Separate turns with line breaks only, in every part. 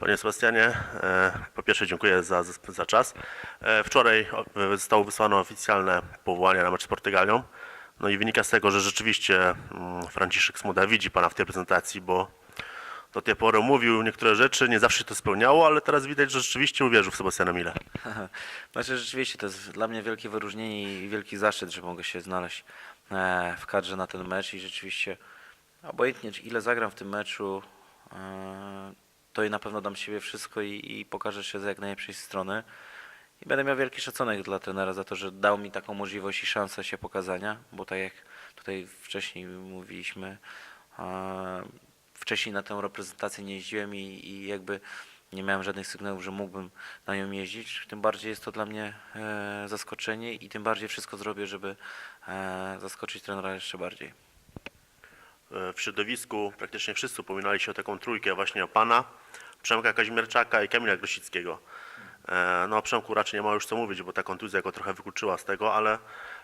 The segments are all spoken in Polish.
Panie Sebastianie, e, po pierwsze dziękuję za, za czas. E, Wczoraj o- zostało wysłane oficjalne powołanie na mecz z Portugalią. No i wynika z tego, że rzeczywiście mm, Franciszek Smuda widzi Pana w tej prezentacji, bo do tej pory mówił niektóre rzeczy, nie zawsze się to spełniało, ale teraz widać, że rzeczywiście uwierzył w Sebastiana Mila.
Znaczy rzeczywiście to jest dla mnie wielkie wyróżnienie i wielki zaszczyt, że mogę się znaleźć e, w kadrze na ten mecz i rzeczywiście obojętnie ile zagram w tym meczu, e, to i na pewno dam siebie wszystko i, i pokażę się z jak najlepszej strony. I będę miał wielki szacunek dla trenera za to, że dał mi taką możliwość i szansę się pokazania, bo tak jak tutaj wcześniej mówiliśmy, wcześniej na tę reprezentację nie jeździłem i, i jakby nie miałem żadnych sygnałów, że mógłbym na nią jeździć. Tym bardziej jest to dla mnie e, zaskoczenie i tym bardziej wszystko zrobię, żeby e, zaskoczyć trenera jeszcze bardziej.
W środowisku praktycznie wszyscy upominali się o taką trójkę właśnie o Pana, Przemka Kazimierczaka i Kamila Grosickiego. E, No o Przemku raczej nie ma już co mówić, bo ta kontuzja go trochę wykluczyła z tego, ale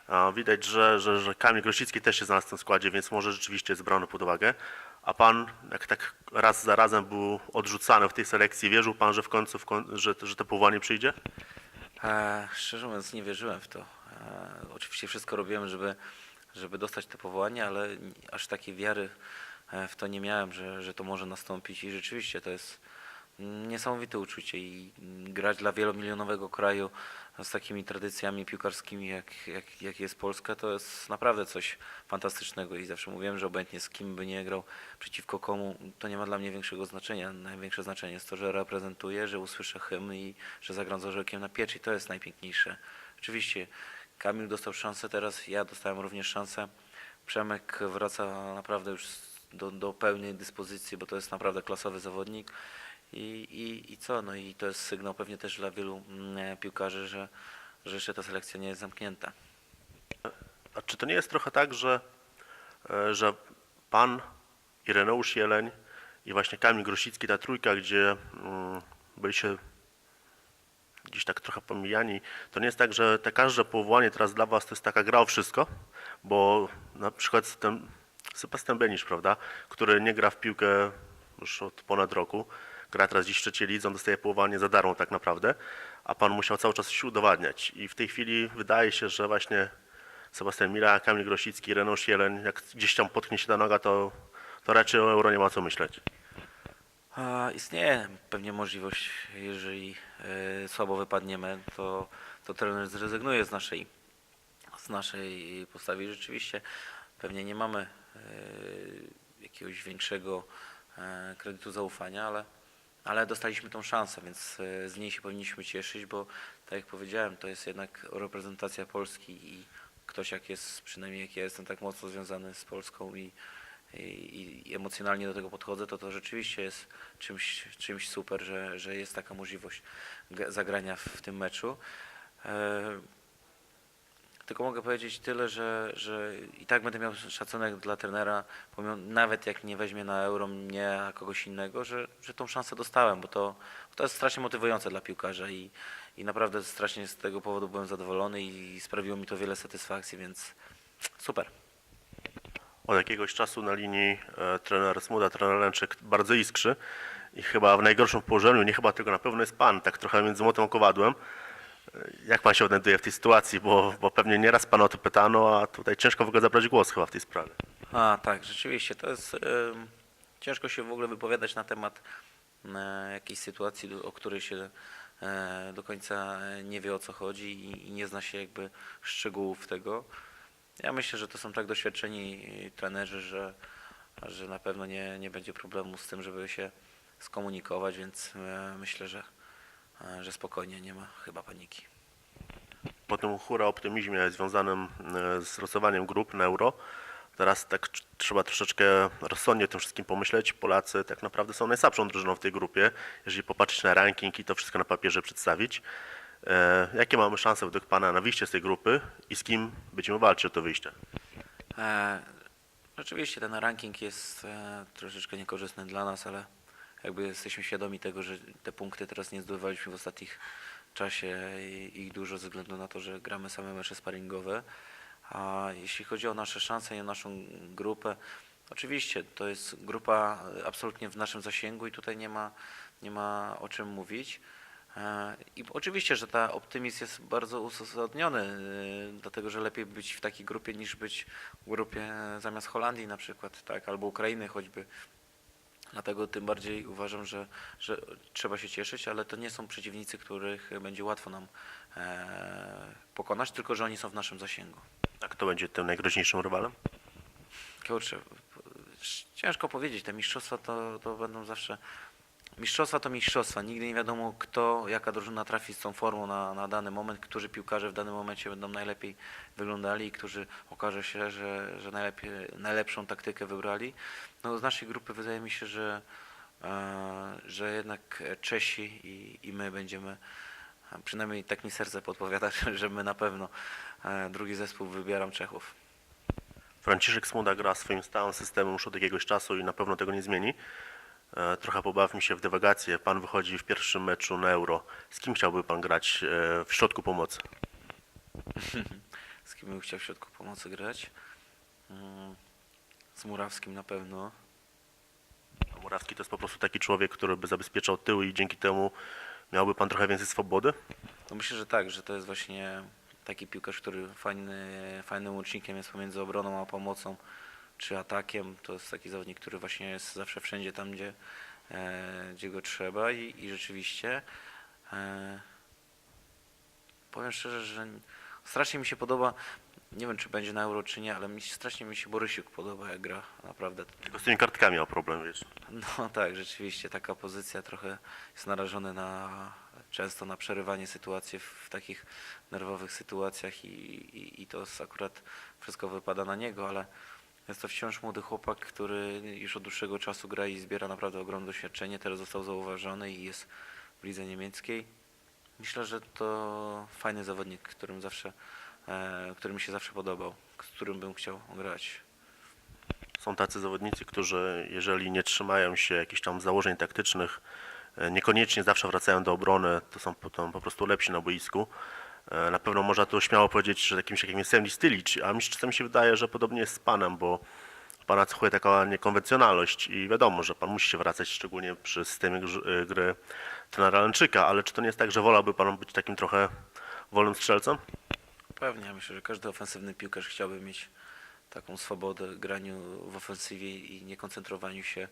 e, widać, że, że, że Kamil Grosicki też się znalazł w tym składzie, więc może rzeczywiście jest brany pod uwagę. A Pan, jak tak raz za razem był odrzucany w tej selekcji, wierzył Pan, że w końcu, w koń- że, że to powołanie przyjdzie?
E, szczerze mówiąc nie wierzyłem w to. E, oczywiście wszystko robiłem, żeby, żeby dostać to powołanie, ale aż takiej wiary e, w to nie miałem, że, że to może nastąpić i rzeczywiście to jest niesamowite uczucie i grać dla wielomilionowego kraju z takimi tradycjami piłkarskimi jak, jak, jak jest Polska to jest naprawdę coś fantastycznego i zawsze mówiłem, że obojętnie z kim by nie grał, przeciwko komu, to nie ma dla mnie większego znaczenia. Największe znaczenie jest to, że reprezentuję, że usłyszę hymn i że zagram z orzełkiem na pieczy i to jest najpiękniejsze. Oczywiście Kamil dostał szansę teraz, ja dostałem również szansę. Przemek wraca naprawdę już do, do pełnej dyspozycji, bo to jest naprawdę klasowy zawodnik. I, i, I co? No i to jest sygnał pewnie też dla wielu mm, piłkarzy, że, że jeszcze ta selekcja nie jest zamknięta.
A czy to nie jest trochę tak, że, e, że pan Ireneusz Jeleń i właśnie Kamil Grosicki, ta trójka, gdzie mm, byliście gdzieś tak trochę pomijani, to nie jest tak, że te każde powołanie teraz dla was to jest taka gra o wszystko, bo na przykład ten Sebastian Benisz, prawda, który nie gra w piłkę już od ponad roku, gra teraz dziś w trzeciej lidze, on dostaje powołanie za darmo tak naprawdę, a pan musiał cały czas się udowadniać i w tej chwili wydaje się, że właśnie Sebastian Mila, Kamil Grosicki, Renusz Jeleń, jak gdzieś tam potknie się ta noga, to, to raczej o euro nie ma co myśleć.
Istnieje pewnie możliwość, jeżeli e, słabo wypadniemy, to, to trener zrezygnuje z naszej, z naszej postawy. Rzeczywiście pewnie nie mamy e, jakiegoś większego e, kredytu zaufania, ale, ale dostaliśmy tą szansę, więc z niej się powinniśmy cieszyć, bo tak jak powiedziałem, to jest jednak reprezentacja Polski i ktoś jak jest, przynajmniej jak ja jestem tak mocno związany z Polską i, i, emocjonalnie do tego podchodzę, to to rzeczywiście jest czymś, czymś super, że, że jest taka możliwość zagrania w, w tym meczu. E, tylko mogę powiedzieć tyle, że, że i tak będę miał szacunek dla trenera, nawet jak nie weźmie na euro mnie, a kogoś innego, że, że tą szansę dostałem, bo to, to jest strasznie motywujące dla piłkarza i, i naprawdę strasznie z tego powodu byłem zadowolony i sprawiło mi to wiele satysfakcji, więc super.
Od jakiegoś czasu na linii e, trener Smuda, trener Lęczyk bardzo iskrzy i chyba w najgorszym położeniu, nie chyba tylko na pewno jest pan, tak trochę między młotem a kowadłem. E, Jak pan się odnajduje w tej sytuacji, bo, bo pewnie nieraz pana o to pytano, a tutaj ciężko w ogóle zabrać głos chyba w tej sprawie.
A tak, rzeczywiście. To jest em, ciężko się w ogóle wypowiadać na temat e, jakiejś sytuacji, o której się do końca nie wie o co chodzi i nie zna się jakby szczegółów tego. Ja myślę, że to są tak doświadczeni trenerzy, że, że na pewno nie, nie będzie problemu z tym, żeby się skomunikować, więc e, myślę, że, e, że spokojnie nie ma chyba paniki.
Po tym hura optymizmie związanym e, z losowaniem grup na euro, teraz tak tr- trzeba troszeczkę rozsądnie o tym wszystkim pomyśleć. Polacy tak naprawdę są najsłabszą drużyną w tej grupie, jeżeli popatrzeć na ranking i to wszystko na papierze przedstawić. E, Jakie mamy szanse według Pana na wyjście z tej grupy i z kim będziemy walczyć o to wyjście?
E, ten ranking jest e, troszeczkę niekorzystny dla nas, ale jakby jesteśmy świadomi tego, że te punkty teraz nie zdobywaliśmy w ostatnich czasie i ich dużo ze względu na to, że gramy same mecze sparingowe. A jeśli chodzi o nasze szanse i o naszą grupę, Oczywiście, to jest grupa absolutnie w naszym zasięgu i tutaj nie ma, nie ma o czym mówić. E, I oczywiście, że ta optymizm jest bardzo uzasadniony, e, dlatego że lepiej być w takiej grupie niż być w grupie e, zamiast Holandii na przykład, tak, albo Ukrainy choćby. Dlatego tym bardziej uważam, że, że trzeba się cieszyć, ale to nie są przeciwnicy, których będzie łatwo nam pokonać, tylko że oni są w naszym zasięgu.
A kto będzie tym najgroźniejszym rywalem?
Kurczę, ciężko powiedzieć. Te mistrzostwa to, to będą zawsze. Mistrzostwa to mistrzostwa. Nigdy nie wiadomo, kto, jaka drużyna trafi z tą formą na, na dany moment, którzy piłkarze w danym momencie będą najlepiej wyglądali, którzy okaże się, że, że najlepiej, najlepszą taktykę wybrali. No, z naszej grupy wydaje mi się, że, e, że jednak Czesi i, i my będziemy, przynajmniej tak mi serce podpowiada, że my na pewno e, drugi zespół wybieram Czechów.
Franciszek Smuda gra swoim stałym systemem już od jakiegoś czasu i na pewno tego nie zmieni. E, Trochę pobawmy się w dywagację. Pan wychodzi w pierwszym meczu na Euro. Z kim chciałby pan grać e, w środku pomocy?
Z kim bym chciał w środku pomocy grać? Mm, Z Murawskim na pewno.
A Murawski to jest po prostu taki człowiek, który by zabezpieczał tył i dzięki temu miałby pan trochę więcej swobody?
No myślę, że tak, że to jest właśnie taki piłkarz, który fajny, fajnym łącznikiem jest pomiędzy obroną a pomocą, czy atakiem. To jest taki zawodnik, który właśnie jest zawsze wszędzie tam, gdzie, e, gdzie go trzeba i, i rzeczywiście e, powiem szczerze, że strasznie mi się podoba, nie wiem czy będzie na Euro czy nie, ale mi, strasznie mi się Borysiuk podoba jak gra, naprawdę.
Tylko z tymi kartkami miał problem, wiesz.
No tak, rzeczywiście taka pozycja trochę jest narażony na często na przerywanie sytuacji w takich nerwowych sytuacjach i, i, i to jest akurat wszystko wypada na niego, ale jest to wciąż młody chłopak, który już od dłuższego czasu gra i zbiera naprawdę ogromne doświadczenie. Teraz został zauważony i jest w lidze niemieckiej. Myślę, że to fajny zawodnik, którym zawsze, e, który mi się zawsze podobał, z którym bym chciał grać.
Są tacy zawodnicy, którzy jeżeli nie trzymają się jakichś tam założeń taktycznych, e, niekoniecznie zawsze wracają do obrony, to są potem po prostu lepsi na boisku. E, Na pewno można tu śmiało powiedzieć, że takimś jakim jest Semli a mi czasem się wydaje, że podobnie jest z panem, bo pana cechuje taka niekonwencjonalność i wiadomo, że pan musi się wracać, szczególnie przy systemie e, gry trenera Lęczyka, ale czy to nie jest tak, że wolałby pan być takim trochę wolnym strzelcem?
Pewnie, myślę, że każdy ofensywny piłkarz chciałby mieć taką swobodę graniu w ofensywie i nie koncentrowaniu się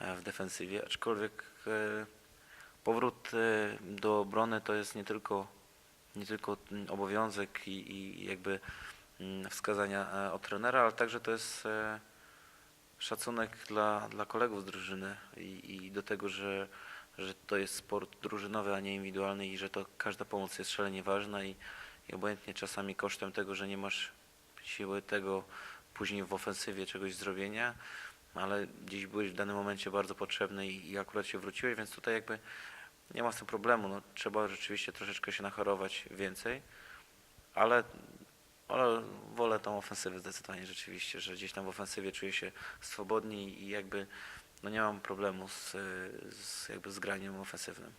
e, w defensywie, aczkolwiek powrót do obrony to jest nie tylko, nie tylko obowiązek i, i jakby mm, wskazania e, od trenera, ale także to jest e, szacunek dla, dla kolegów z drużyny i, i do tego, że, że to jest sport drużynowy, a nie indywidualny i że to każda pomoc jest szalenie ważna i, i obojętnie czasami kosztem tego, że nie masz siły tego później w ofensywie czegoś zrobienia, ale gdzieś byłeś w danym momencie bardzo potrzebny i, i akurat się wróciłeś, więc tutaj jakby nie ma z tym problemu. No, trzeba rzeczywiście troszeczkę się nachorować więcej, ale, ale wolę tą ofensywę zdecydowanie rzeczywiście, że gdzieś tam w ofensywie czuję się swobodniej i jakby no nie mam problemu z, z, jakby z graniem ofensywnym.